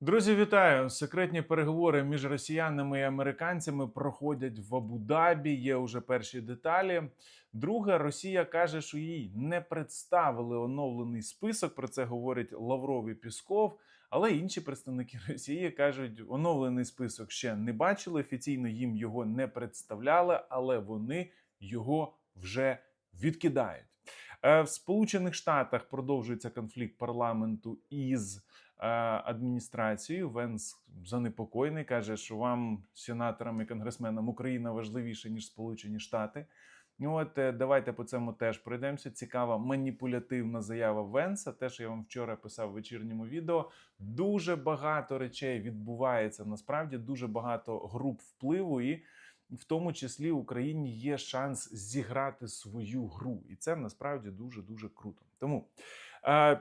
Друзі, вітаю! Секретні переговори між росіянами і американцями проходять в Абу-Дабі. Є уже перші деталі. Друге, Росія каже, що їй не представили оновлений список. Про це говорить Лавров і Пісков. Але інші представники Росії кажуть, оновлений список ще не бачили. Офіційно їм його не представляли, але вони його вже відкидають. Е, В Сполучених Штатах продовжується конфлікт парламенту із е, адміністрацією. Венс занепокоєний, каже, що вам, сенаторам і конгресменам, Україна важливіша ніж Сполучені Штати. От е, давайте по цьому теж пройдемося. Цікава маніпулятивна заява Венса. Те, що я вам вчора писав в вечірньому відео. Дуже багато речей відбувається. Насправді дуже багато груп впливу, і в тому числі Україні є шанс зіграти свою гру, і це насправді дуже дуже круто. Тому е,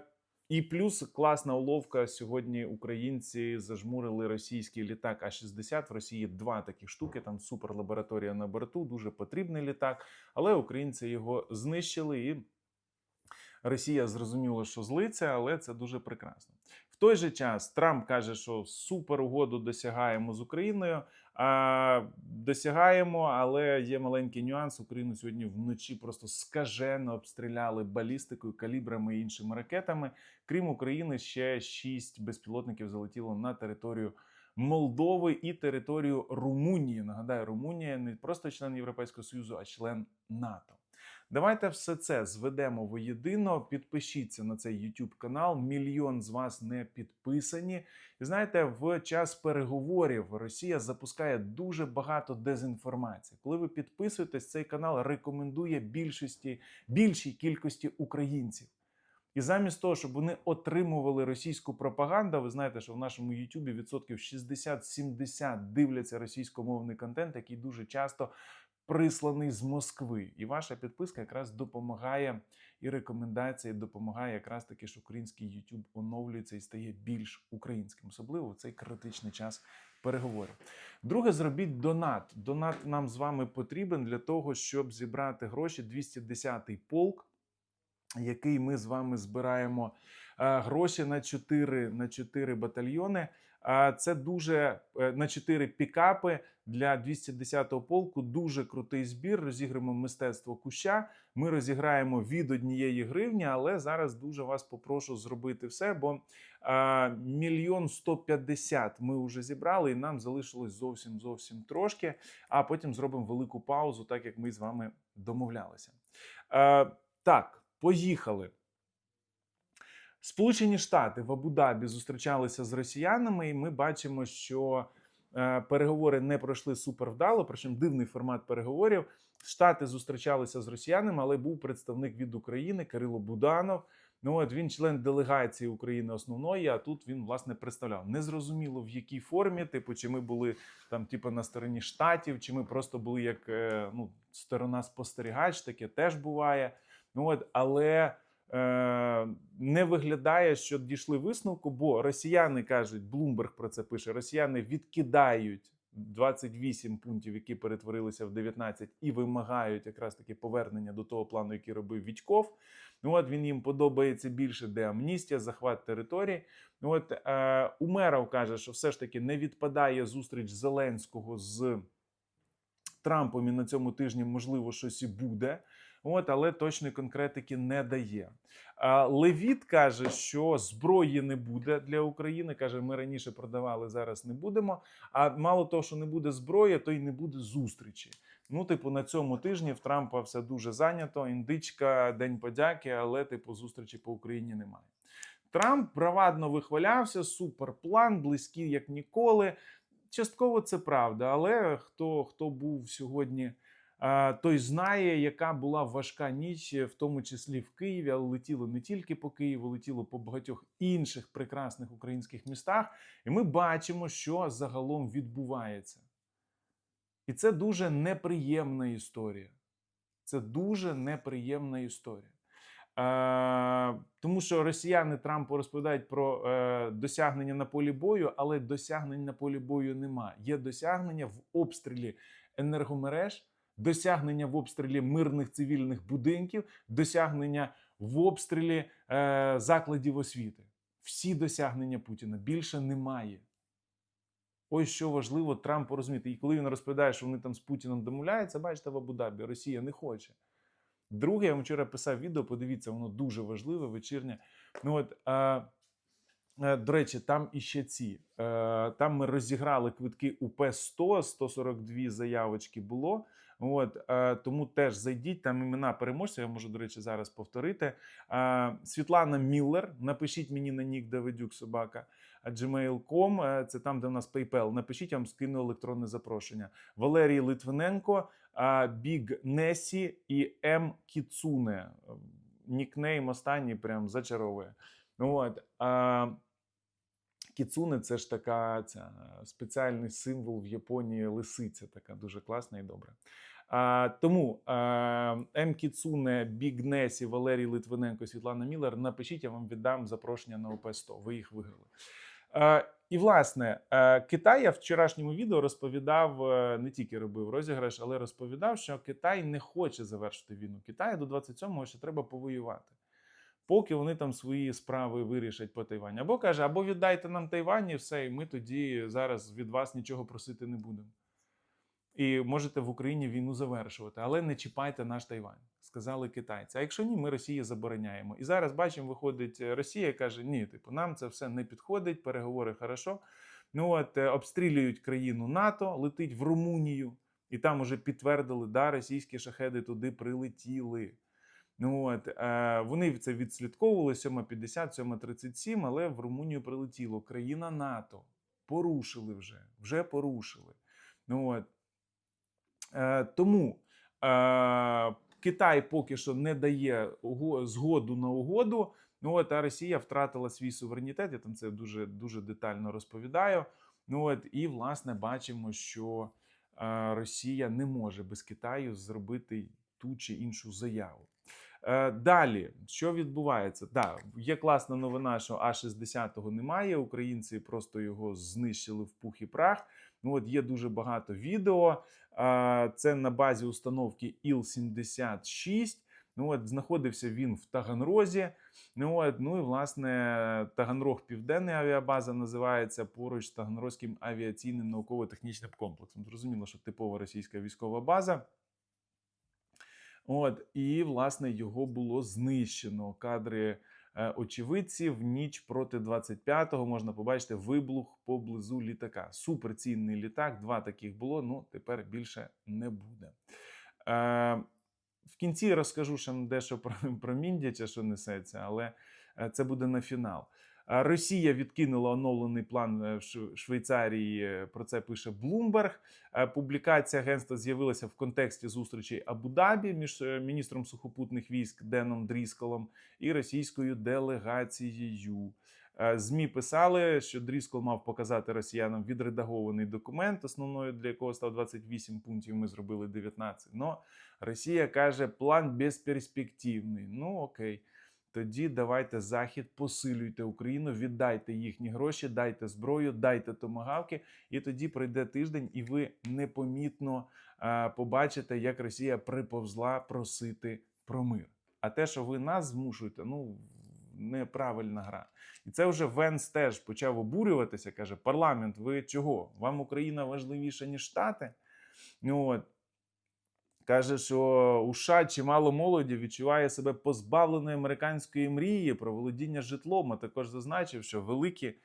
і плюс класна уловка. Сьогодні українці зажмурили російський літак А-60. В Росії два такі штуки. Там суперлабораторія на борту, дуже потрібний літак. Але українці його знищили і. Росія зрозуміла, що злиться, але це дуже прекрасно. В той же час Трамп каже, що супер угоду досягаємо з Україною. Досягаємо, але є маленький нюанс. Україну сьогодні вночі просто скажено обстріляли балістикою, калібрами і іншими ракетами. Крім України, ще шість безпілотників залетіло на територію. Молдови і територію Румунії. Нагадаю, Румунія не просто член Європейського Союзу, а член НАТО. Давайте все це зведемо воєдино. Підпишіться на цей YouTube канал. Мільйон з вас не підписані. І знаєте, в час переговорів Росія запускає дуже багато дезінформації. Коли ви підписуєтесь, цей канал рекомендує більшості більшій кількості українців. І замість того, щоб вони отримували російську пропаганду, ви знаєте, що в нашому Ютубі відсотків 60-70 дивляться російськомовний контент, який дуже часто присланий з Москви. І ваша підписка якраз допомагає, і рекомендації допомагає якраз таки, що український YouTube оновлюється і стає більш українським, особливо в цей критичний час переговорів. Друге, зробіть донат. Донат нам з вами потрібен для того, щоб зібрати гроші 210-й полк який ми з вами збираємо е, гроші на 4, на 4 батальйони. Це дуже е, на 4 пікапи для 210-го полку. Дуже крутий збір. Розіграємо мистецтво куща. Ми розіграємо від однієї гривні, але зараз дуже вас попрошу зробити все, бо мільйон сто п'ятдесят ми вже зібрали, і нам залишилось зовсім зовсім трошки. А потім зробимо велику паузу, так як ми з вами домовлялися. Так. Поїхали. Сполучені Штати в Абу-Дабі зустрічалися з росіянами, і ми бачимо, що е, переговори не пройшли супервдало, причому дивний формат переговорів. Штати зустрічалися з росіянами, але був представник від України Кирило Буданов. Ну от він член делегації України основної. А тут він власне представляв. Незрозуміло в якій формі, типу, чи ми були там, типу, на стороні штатів, чи ми просто були як е, ну, сторона спостерігач, таке теж буває. Ну от, але не виглядає, що дійшли висновку, бо росіяни кажуть, Блумберг про це пише: Росіяни відкидають 28 пунктів, які перетворилися в 19, і вимагають якраз таки повернення до того плану, який робив Вітьков. Ну от він їм подобається більше, де амністія, захват території. Ну от е, Умеров каже, що все ж таки не відпадає зустріч Зеленського з Трампом, і на цьому тижні можливо щось і буде. От, але точної конкретики не дає. Левіт каже, що зброї не буде для України. каже, ми раніше продавали, зараз не будемо. А мало того, що не буде зброї, то й не буде зустрічі. Ну, типу, на цьому тижні в Трампа все дуже зайнято. Індичка, день подяки, але типу зустрічі по Україні немає. Трамп бравадно вихвалявся, суперплан, близький як ніколи. Частково це правда, але хто, хто був сьогодні той знає, яка була важка ніч, в тому числі в Києві, але летіло не тільки по Києву, летіло по багатьох інших прекрасних українських містах. І ми бачимо, що загалом відбувається. І це дуже неприємна історія. Це дуже неприємна історія. Е, тому що росіяни Трампу розповідають про е, досягнення на полі бою, але досягнень на полі бою немає. Є досягнення в обстрілі енергомереж досягнення в обстрілі мирних цивільних будинків, досягнення в обстрілі е, закладів освіти. всі досягнення Путіна більше немає. Ось що важливо Трампу розуміти. І коли він розповідає, що вони там з Путіном домовляються, бачите, в Абу-Дабі, Росія не хоче. Друге, я вам вчора писав відео, подивіться, воно дуже важливе, вечірнє. Ну от, а, е, до речі, там іще ці. Е, там ми розіграли квитки УП 100, 142 заявочки було. От, е, тому теж зайдіть, там імена переможців, я можу, до речі, зараз повторити. Е, Світлана Міллер, напишіть мені на нік Давидюк Собака, gmail.com, е, це там, де у нас PayPal. Напишіть, я вам скину електронне запрошення. Валерій Литвиненко, Біг Несі і М. Кіцуне. Нікнейм останній прям зачаровує. От, Кіцуне це ж така ця, спеціальний символ в Японії лисиця, така дуже класна і добра. А, тому а, М. Кіцуне, Біг Несі, Валерій Литвиненко, Світлана Міллер. Напишіть, я вам віддам запрошення на ОП 100 Ви їх виграли. А, і власне, Китай я в вчорашньому відео розповідав, е, не тільки робив розіграш, але розповідав, що Китай не хоче завершити війну. Китаю до 27-го ще треба повоювати поки вони там свої справи вирішать по Тайваню. Або каже, або віддайте нам Тайвань і все, і ми тоді зараз від вас нічого просити не будемо. І можете в Україні війну завершувати, але не чіпайте наш Тайвань, сказали китайці. А якщо ні, ми Росії забороняємо. І зараз бачимо, виходить Росія каже: ні, типу, нам це все не підходить, переговори хорошо. Ну от е, обстрілюють країну НАТО, летить в Румунію, і там уже підтвердили, да, російські шахеди туди прилетіли. Ну от е, вони це відслідковували 7.50, 7.37, але в Румунію прилетіло країна НАТО. Порушили вже, вже порушили. Ну от е, тому е, Китай поки що не дає згоду на угоду. Ну от а Росія втратила свій суверенітет. Я там це дуже дуже детально розповідаю. Ну от і власне бачимо, що е, Росія не може без Китаю зробити ту чи іншу заяву. Е, Далі, що відбувається? Да, є класна новина, що А-60 немає. Українці просто його знищили в пух і прах. Ну от є дуже багато відео. Е, Це на базі установки Іл-76. Ну от знаходився він в Таганрозі. Ну от, ну і власне Таганрог Південна авіабаза називається поруч з Таганрозьким авіаційним науково-технічним комплексом. Зрозуміло, що типова російська військова база. От, і власне його було знищено. Кадри е, очевидців ніч проти 25-го можна побачити вибух поблизу літака. Суперцінний літак. Два таких було. Ну тепер більше не буде. Е, в кінці розкажу ще дещо про, про Міндяча, що несеться, але е, це буде на фінал. Росія відкинула оновлений план е, Швейцарії. е, Про це пише. Е, Публікація агентства з'явилася в контексті зустрічей Абу-Дабі між е, міністром сухопутних військ Деном Дрісколом і російською делегацією. ЗМІ писали, що Дріскол мав показати росіянам відредагований документ, основною для якого став 28 пунктів. Ми зробили 19. Но Росія каже, план безперспективний. Ну окей. Тоді давайте захід, посилюйте Україну, віддайте їхні гроші, дайте зброю, дайте томагавки, і тоді пройде тиждень, і ви непомітно а, побачите, як Росія приповзла просити про мир. А те, що ви нас змушуєте, ну неправильна гра. І це вже Венс теж почав обурюватися. каже: парламент, ви чого? Вам Україна важливіша, ніж Штати? Ну от. Каже, що у США чимало молоді відчуває себе позбавленою американської мрії про володіння житлом. А також зазначив, що великі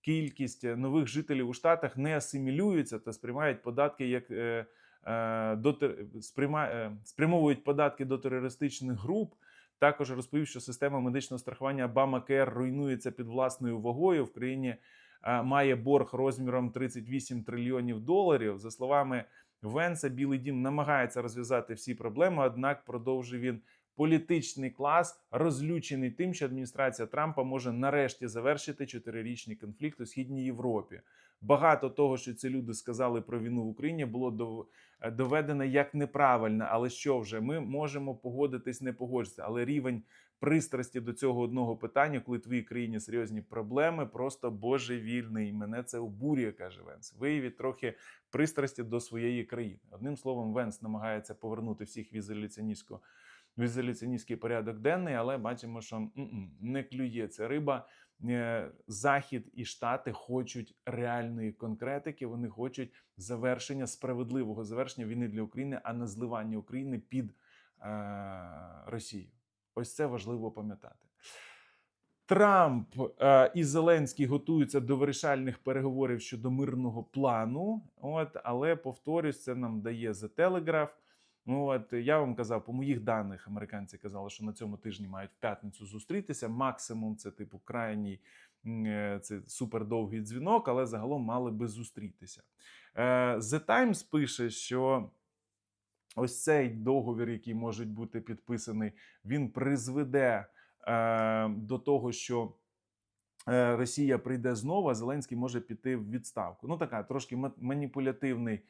кількість нових жителів у Штатах не асимілюються та сприймають податки як е, е, до сприйма, е, спрямовують податки до терористичних груп. Також розповів, що система медичного страхування Obamacare руйнується під власною вагою. В країні е, має борг розміром 38 трильйонів доларів. За словами Венса, Білий Дім намагається розв'язати всі проблеми, однак продовжив він. Політичний клас розлючений тим, що адміністрація Трампа може нарешті завершити чотирирічний конфлікт у східній Європі. Багато того, що ці люди сказали про війну в Україні, було е, як неправильно. Але що вже ми можемо погодитись, не погодитися. Але рівень пристрасті до цього одного питання, коли твоїй країні серйозні проблеми, просто божевільний. Мене це обурює, каже Венс. Виявіть трохи пристрасті до своєї країни. Одним словом, Венс намагається повернути всіх в ізоляціоністський порядок денний, але бачимо, що не клює ця риба. Е, Захід і Штати хочуть реальної конкретики. Вони хочуть завершення справедливого завершення війни для України, а не зливання України під е, Росію. Ось це важливо пам'ятати. Трамп е, і Зеленський готуються до вирішальних переговорів щодо мирного плану. От, але повторюсь, це нам дає The Telegraph. Ну, от я вам казав, по моїх даних, американці казали, що на цьому тижні мають в п'ятницю зустрітися. Максимум це типу крайній е, це супердовгий дзвінок, але загалом мали би зустрітися. Е, The Times пише, що ось цей договір, який може бути підписаний, він призведе е, до того, що е, Росія прийде знову, а Зеленський може піти в відставку. Ну, така трошки ма- маніпулятивний, е,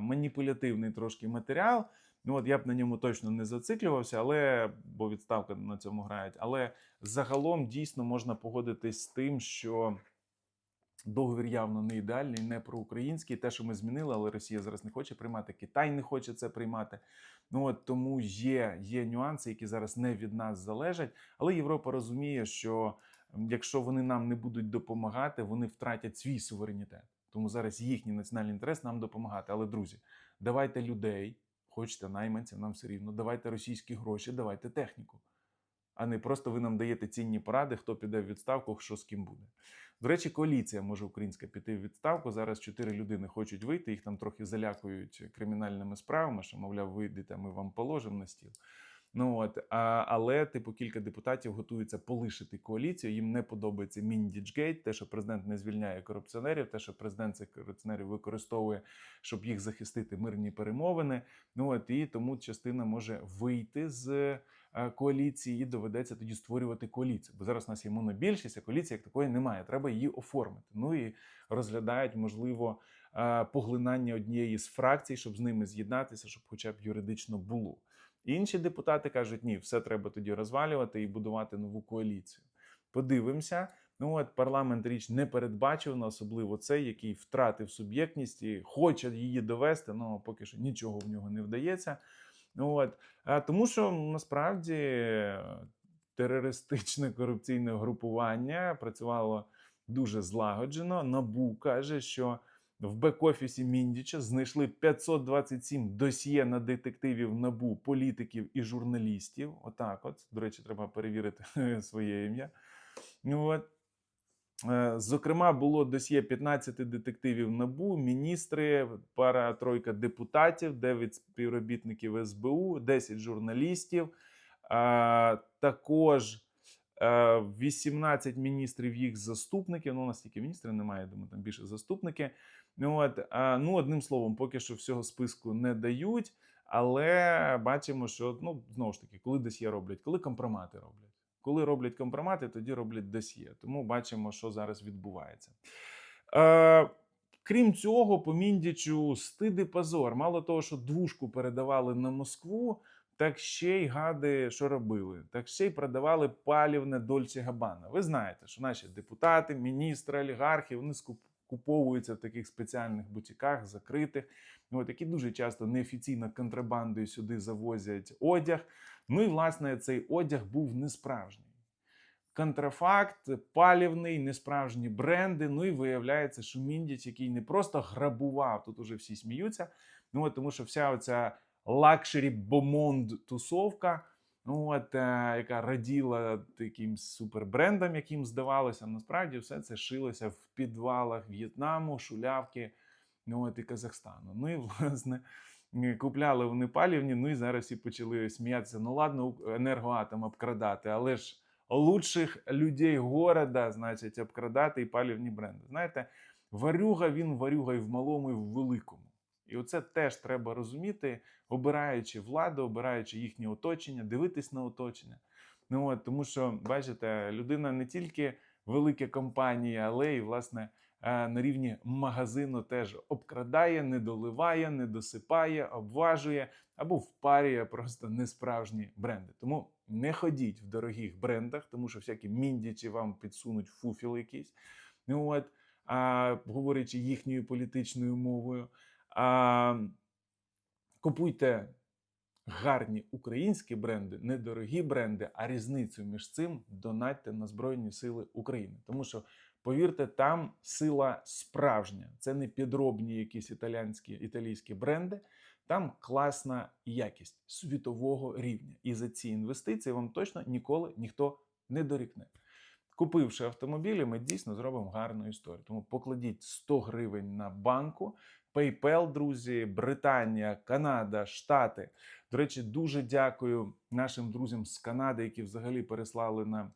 маніпулятивний трошки матеріал. Ну, от я б на ньому точно не зациклювався, але бо відставка на цьому грають. Але загалом дійсно можна погодитись з тим, що договір явно не ідеальний, не проукраїнський. Те, що ми змінили, але Росія зараз не хоче приймати, Китай не хоче це приймати. Ну от тому є, є нюанси, які зараз не від нас залежать. Але Європа розуміє, що якщо вони нам не будуть допомагати, вони втратять свій суверенітет. Тому зараз їхній національний інтерес нам допомагати. Але друзі, давайте людей, хочете найманців, нам все рівно, давайте російські гроші, давайте техніку. А не просто ви нам даєте цінні поради, хто піде в відставку, що з ким буде. До речі, коаліція може українська піти в відставку. Зараз чотири людини хочуть вийти, їх там трохи залякують кримінальними справами, що, мовляв, вийдете, ми вам положимо на стіл. Ну от, а, але типу кілька депутатів готуються полишити коаліцію. Їм не подобається Міндічгейт, те, що президент не звільняє корупціонерів, те, що президент цих корупціонерів використовує, щоб їх захистити мирні перемовини. Ну от і тому частина може вийти з е, коаліції і доведеться тоді створювати коаліцію. Бо зараз у нас є монобільшість, а коаліції як такої немає. Треба її оформити. Ну і розглядають, можливо, е, поглинання однієї з фракцій, щоб з ними з'єднатися, щоб хоча б юридично було. Інші депутати кажуть, ні, все треба тоді розвалювати і будувати нову коаліцію. Подивимося. Ну от парламент річ не передбачена, особливо цей, який втратив суб'єктність і хоче її довести, але поки що нічого в нього не вдається. Ну от а тому, що насправді е, терористичне корупційне групування працювало дуже злагоджено. Набу каже, що в бек-офісі Міндіча знайшли 527 досьє на детективів набу, політиків і журналістів. Отак, от до речі, треба перевірити своє ім'я. Ну, от. Е, Зокрема, було досьє 15 детективів НАБУ, міністри, пара тройка депутатів, 9 співробітників СБУ, 10 журналістів. Також е, 18 міністрів їх заступників. Ну, у нас тільки міністрів немає, я думаю, там більше заступники. Ну, от, ну, одним словом, поки що всього списку не дають, але бачимо, що ну, знову ж таки, коли досьє роблять, коли компромати роблять. Коли роблять компромати, тоді роблять досьє. Тому бачимо, що зараз відбувається. Е, крім цього, по Міндічу стид і позор. Мало того, що двушку передавали на Москву, так ще й гади, що робили. Так ще й продавали палівне Дольче Габана. Ви знаєте, що наші депутати, міністри, олігархи вони скуп- куповуються в таких спеціальних бутіках, закритих, от, які дуже часто неофіційно контрабандою сюди завозять одяг. Ну і власне цей одяг був несправжній. Контрафакт, палівний, несправжні бренди. Ну і виявляється, що Міндіч, який не просто грабував, тут уже всі сміються. Ну от тому, що вся оця лакшері бомонд тусовка, ну от е, яка раділа таким супербрендам, яким здавалося, насправді все це шилося в підвалах В'єтнаму, Шулявки, ну от і Казахстану. Ну і власне. Е, Купляли вони палівні, ну і зараз всі почали сміятися. Ну ладно, енергоатом обкрадати, але ж лучших людей города, значить, обкрадати і палівні бренди. Знаєте, варюга він варюга і в малому, і в великому. І оце теж треба розуміти, обираючи владу, обираючи їхнє оточення, дивитись на оточення. Ну от, тому що, бачите, людина не тільки велика компанія, але й, власне, е, на рівні магазину теж обкрадає, не доливає, не досипає, обважує або впарює просто несправжні бренди. Тому не ходіть в дорогих брендах, тому що всякі міндічі вам підсунуть фуфіл якийсь. Ну от, а, говорячи їхньою політичною мовою. А, купуйте гарні українські бренди, недорогі бренди, а різницю між цим донатьте на Збройні Сили України. Тому що, повірте, там сила справжня. Це не підробні якісь італійські, італійські бренди. Там класна якість світового рівня. І за ці інвестиції вам точно ніколи ніхто не дорікне. Купивши автомобілі, ми дійсно зробимо гарну історію. Тому покладіть 100 гривень на банку. PayPal, друзі, Британія, Канада, Штати. До речі, дуже дякую нашим друзям з Канади, які взагалі переслали на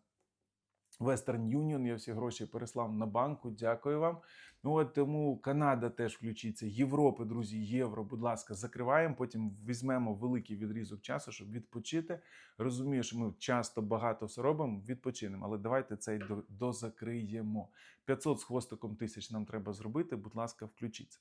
Western Union. Я всі гроші переслав на банку. Дякую вам. Ну от тому Канада теж включиться. Європи, друзі, євро. Будь ласка, закриваємо. Потім візьмемо великий відрізок часу, щоб відпочити. Розумію, що ми часто багато все робимо. Відпочинемо, але давайте до- дозакриємо. 500 з хвостиком тисяч нам треба зробити. Будь ласка, включіться.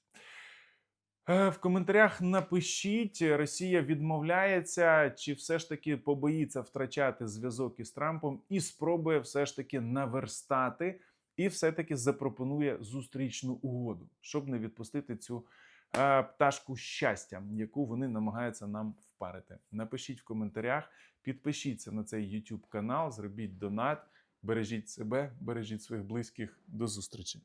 Е, В коментарях напишіть, Росія відмовляється, чи все ж таки побоїться втрачати зв'язок із Трампом і спробує все ж таки наверстати, і все-таки запропонує зустрічну угоду, щоб не відпустити цю е, пташку щастя, яку вони намагаються нам впарити. Напишіть в коментарях, підпишіться на цей YouTube канал, зробіть донат, бережіть себе, бережіть своїх близьких. До зустрічі.